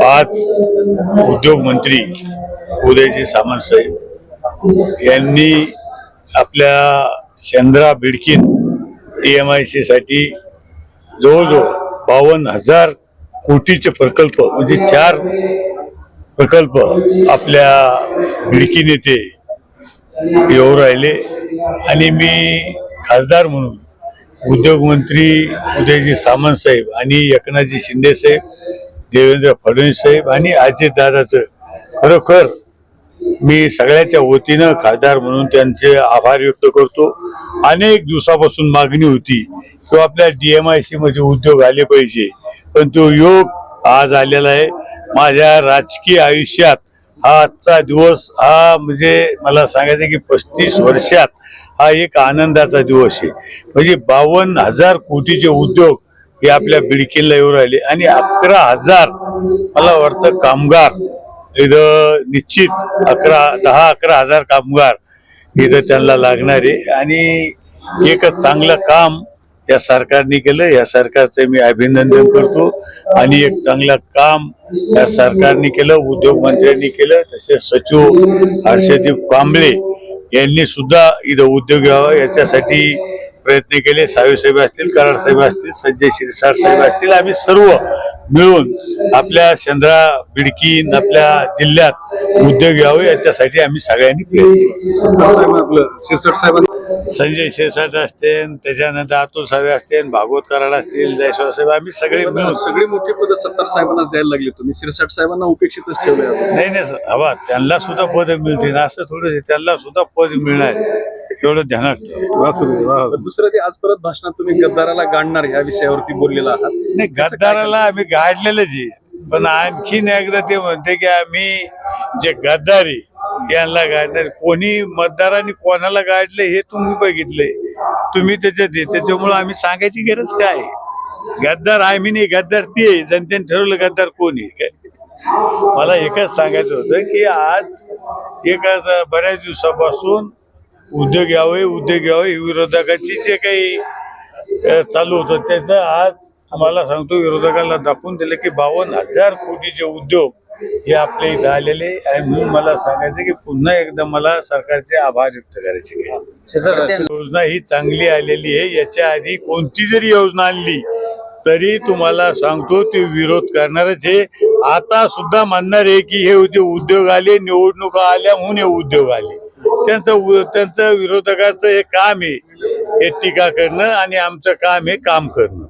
पाच उद्योग मंत्री उदयजी सामंत साहेब यांनी आपल्या Chandra Bidkin T M I सीसाठी जवळजवळ बावन्न हजार कोटीचे प्रकल्प म्हणजे चार प्रकल्प आपल्या बिडकीन येथे येऊ राहिले. आणि मी खासदार म्हणून उद्योगमंत्री उदयजी सामंत साहेब आणि एकनाथजी शिंदे साहेब देवेंद्र फडणवीस साहेब आणि अजितदादाचं खरोखर मी सगळ्याच्या वतीनं खासदार म्हणून त्यांचे आभार व्यक्त करतो. अनेक दिवसापासून मागणी होती की आपल्या डीएमआयसी मध्ये उद्योग आले पाहिजे. पण तो योग आज आलेला आहे. माझ्या राजकीय आयुष्यात हा आजचा दिवस हा म्हणजे मला सांगायचं की पस्तीस वर्षात हा एक आनंदाचा दिवस आहे. म्हणजे बावन्न हजार कोटीचे उद्योग हे आपल्या बिडकीला येऊ राहिले आणि अकरा हजार मला वाटतं कामगार इथं निश्चित अकरा दहा अकरा हजार कामगार इथं त्यांना लागणार आहे. आणि एक चांगलं काम या सरकारने केलं या सरकारचं मी अभिनंदन करतो आणि एक चांगलं काम या सरकारने केलं उद्योग मंत्र्यांनी केलं तसेच सचिव हर्षदीप कांबळे यांनी सुद्धा इथं उद्योग यावा याच्यासाठी प्रयत्न केले. साहेब असतील कराड साहेब असतील संजय शिरसाट साहेब असतील आम्ही सर्व मिळून आपल्या शेंद्रा बिडकी आपल्या जिल्ह्यात उद्योग यावे याच्यासाठी आम्ही सगळ्यांनी प्रयत्न साहेब आपलं साहेबांना संजय शिरसाट असतील त्याच्यानंतर अतुल साहेब असतील भागवत कराड असतील जयस्वाल साहेब आम्ही सगळे मिळून सगळी मोठी पद सत्तार साहेबांनाच द्यायला लागली. तुम्ही शिरसाट साहेबांना उपेक्षितच ठेवले नाही नाही सर हवा त्यांना सुद्धा पद मिळतील. असं थोडं त्यांना सुद्धा पद मिळणार एवढं ध्यानात ठेवा. दुसरं ते आज परत भाषणात तुम्ही गद्दाराला गाडणार ह्या विषयावरती बोललेला आहात. नाही गद्दाराला आम्ही गाडलेलंच आहे. पण आणखीन एकदा ते म्हणते की आम्ही जे गद्दारी यांना गाडणार कोणी मतदारांनी कोणाला गाडले हे तुम्ही बघितले तुम्ही त्याच्यात त्याच्यामुळे आम्ही सांगायची गरज काय आहे? गद्दार आम्ही नाही गद्दार ते आहे. जनतेने ठरवलं गद्दार कोणी काय मला एकच सांगायचं होतं की आज एक बऱ्याच दिवसापासून उद्योग यावे उद्योग यावे विरोधकाची जे काही चालू होतं त्याचं आज आम्हाला सांगतो विरोधकांना दाखवून दिलं की बावन्न हजार कोटीचे उद्योग हे आपल्या इथं आलेले आणि म्हणून मला सांगायचं की पुन्हा एकदा मला सरकारचे आभार व्यक्त करायचे आहे. योजना ही चांगली आलेली आहे. याच्या आधी कोणती जरी योजना आणली तरी तुम्हाला सांगतो ते विरोध करणारच आहे. आता सुद्धा म्हणणार आहे की हे जे उद्योग आले निवडणुका आल्या म्हणून हे उद्योग आले. त्यांचं त्यांचं विरोधकाचं हे काम आहे. हे टीका करणं आणि आमचं काम हे काम करणं.